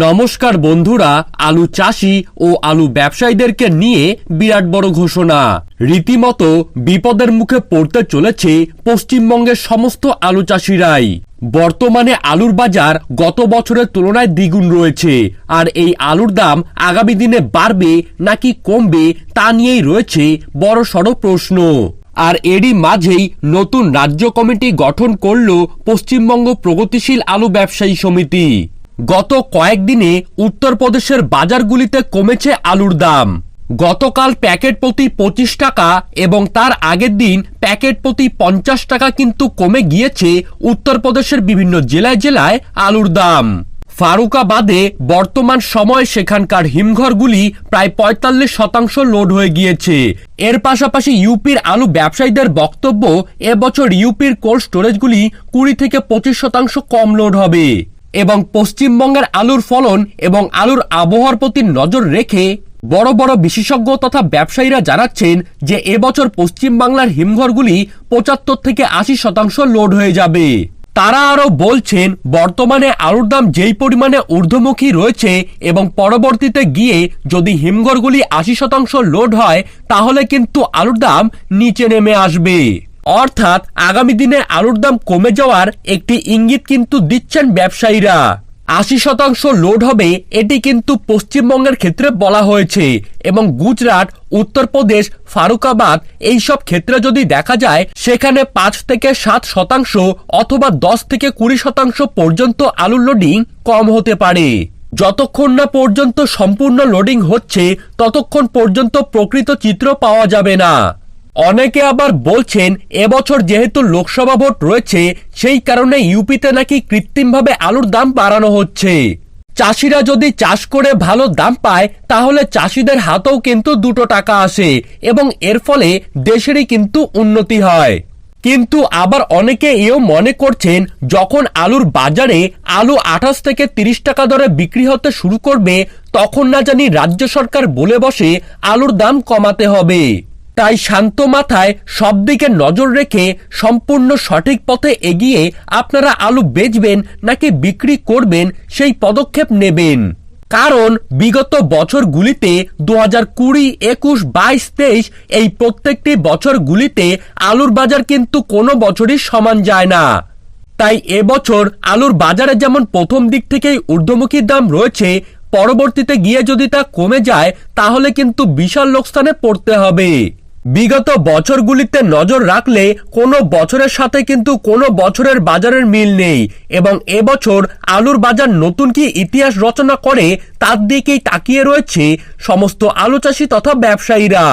নমস্কার বন্ধুরা, আলু চাষি ও আলু ব্যবসায়ীদেরকে নিয়ে বিরাট বড় ঘোষণা। রীতিমতো বিপদের মুখে পড়তে চলেছে পশ্চিমবঙ্গের সমস্ত আলু চাষিরাই। বর্তমানে আলুর বাজার গত বছরের তুলনায় দ্বিগুণ রয়েছে, আর এই আলুর দাম আগামী দিনে বাড়বে নাকি কমবে তা নিয়েই রয়েছে বড় সড় প্রশ্ন। আর এরই মাঝেই নতুন রাজ্য কমিটি গঠন করল পশ্চিমবঙ্গ প্রগতিশীল আলু ব্যবসায়ী সমিতি। গত কয়েকদিনে উত্তরপ্রদেশের বাজারগুলিতে কমেছে আলুর দাম। গতকাল প্যাকেট প্রতি পঁচিশ টাকা এবং তার আগের দিন প্যাকেট প্রতি পঞ্চাশ টাকা কিন্তু কমে গিয়েছে উত্তরপ্রদেশের বিভিন্ন জেলায় জেলায় আলুর দাম। ফারুকাবাদে বর্তমান সময় সেখানকার হিমঘরগুলি প্রায় পঁয়তাল্লিশ শতাংশ লোড হয়ে গিয়েছে। এর পাশাপাশি ইউপির আলু ব্যবসায়ীদের বক্তব্য, এবছর ইউপির কোল্ড স্টোরেজগুলি কুড়ি থেকে পঁচিশ শতাংশ কম লোড হবে। এবং পশ্চিমবঙ্গের আলুর ফলন এবং আলুর আবহাওয়ার প্রতি নজর রেখে বড় বড় বিশেষজ্ঞ তথা ব্যবসায়ীরা জানাচ্ছেন যে এবছর পশ্চিমবাংলার হিমঘরগুলি পঁচাত্তর থেকে আশি শতাংশ লোড হয়ে যাবে। তারা আরও বলছেন, বর্তমানে আলুর দাম যেই পরিমাণে ঊর্ধ্বমুখী রয়েছে এবং পরবর্তীতে গিয়ে যদি হিমঘরগুলি আশি শতাংশ লোড হয়, তাহলে কিন্তু আলুর দাম নিচে নেমে আসবে। অর্থাৎ আগামী দিনে আলুর দাম কমে যাওয়ার একটি ইঙ্গিত কিন্তু দিচ্ছেন ব্যবসায়ীরা। আশি শতাংশ লোড হবে এটি কিন্তু পশ্চিমবঙ্গের ক্ষেত্রে বলা হয়েছে এবং গুজরাট, উত্তরপ্রদেশ, ফারুকাবাদ এইসব ক্ষেত্রে যদি দেখা যায়, সেখানে পাঁচ থেকে সাত শতাংশ অথবা দশ থেকে কুড়ি শতাংশ পর্যন্ত আলুর লোডিং কম হতে পারে। যতক্ষণ না পর্যন্ত সম্পূর্ণ লোডিং হচ্ছে, ততক্ষণ পর্যন্ত প্রকৃত চিত্র পাওয়া যাবে না। অনেকে আবার বলছেন, এবছর যেহেতু লোকসভা ভোট রয়েছে, সেই কারণে ইউপিতে নাকি কৃত্রিমভাবে আলুর দাম বাড়ানো হচ্ছে। চাষিরা যদি চাষ করে ভালো দাম পায়, তাহলে চাষিদের হাতেও কিন্তু দুটো টাকা আসে এবং এর ফলে দেশেরই কিন্তু উন্নতি হয়। কিন্তু আবার অনেকে এও মনে করছেন, যখন আলুর বাজারে আলু আঠাশ থেকে তিরিশ টাকা দরে বিক্রি হতে শুরু করবে, তখন না জানি রাজ্য সরকার বলে বসে আলুর দাম কমাতে হবে। তাই শান্ত মাথায় সব দিকে নজর রেখে সম্পূর্ণ সঠিক পথে এগিয়ে আপনারা আলু বেচবেন নাকি বিক্রি করবেন সেই পদক্ষেপ নেবেন। কারণ বিগত বছরগুলিতে দু হাজার কুড়ি, একুশ, বাইশ, তেইশ এই প্রত্যেকটি বছরগুলিতে আলুর বাজার কিন্তু কোনো বছরই সমান যায় না। তাই এবছর আলুর বাজারে যেমন প্রথম দিক থেকেই ঊর্ধ্বমুখী দাম রয়েছে, পরবর্তীতে গিয়ে যদি তা কমে যায়, তাহলে কিন্তু বিশাল লোকসানে পড়তে হবে। বিগত বছরগুলিতে নজর রাখলে কোনো বছরের সাথে কিন্তু কোনো বছরের বাজারের মিল নেই এবং এবছর আলুর বাজার নতুন কি ইতিহাস রচনা করে তার দিকেই তাকিয়ে রয়েছে সমস্ত আলু চাষি তথা ব্যবসায়ীরা।